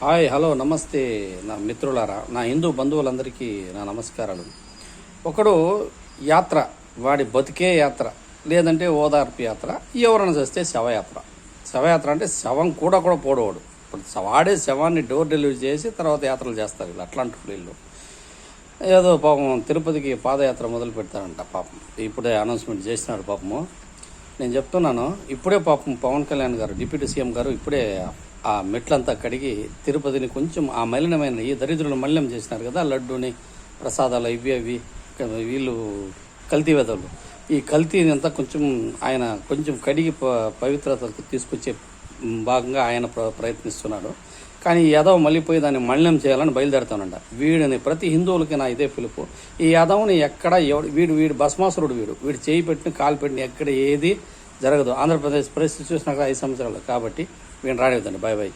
Hi hello నమస్తే నా మిత్రులారా నా హిందూ బంధువులందరికీ నా నమస్కారాలు. ఒకడు యాత్ర వాడి బతికే యాత్ర లేదంటే ఓదార్పు యాత్ర ఎవరైనా చేస్తే శవయాత్ర. శవయాత్ర అంటే శవం కూడా కూడా పోడవాడు ఇప్పుడు వాడే శవాన్ని డోర్ డెలివరీ చేసి తర్వాత యాత్రలు చేస్తారు వీళ్ళు అట్లాంటి వీళ్ళు. ఏదో పాపం తిరుపతికి పాదయాత్ర మొదలు పెడతారంట పాపం. ఇప్పుడే అనౌన్స్మెంట్ చేసినాడు పాపము. నేను చెప్తున్నాను ఇప్పుడే పాపం పవన్ కళ్యాణ్ గారు డిప్యూటీ సీఎం గారు ఇప్పుడే ఆ మెట్లంతా కడిగి తిరుపతిని కొంచెం ఆ మలినమైన ఈ దరిద్రులు మలినం చేసినారు కదా లడ్డూని ప్రసాదాలు ఇవి అవి వీళ్ళు కల్తీ వెదవులు ఈ కల్తీని అంతా కొంచెం ఆయన కొంచెం కడిగి ప- పవిత్రతకు తీసుకొచ్చే భాగంగా ఆయన ప్ర ప్రయత్నిస్తున్నాడు. కానీ యాదవ్ మళ్ళీ పోయి దాన్ని మలినం చేయాలని బయలుదేరుతానంట. వీడిని ప్రతి హిందువులకి నా ఇదే పిలుపు. ఈ యాదవ్ని ఎక్కడ ఎవడు వీడు వీడు భస్మాసురుడు వీడు. వీడు చేయి పెట్టిన కాలు పెట్టిన ఎక్కడ ఏది జరగదు. ఆంధ్రప్రదేశ్ పరిస్థితి చూసినాక ఐదు సంవత్సరాలు. కాబట్టి వీడిని రానివ్వదండి బాయ్ బాయ్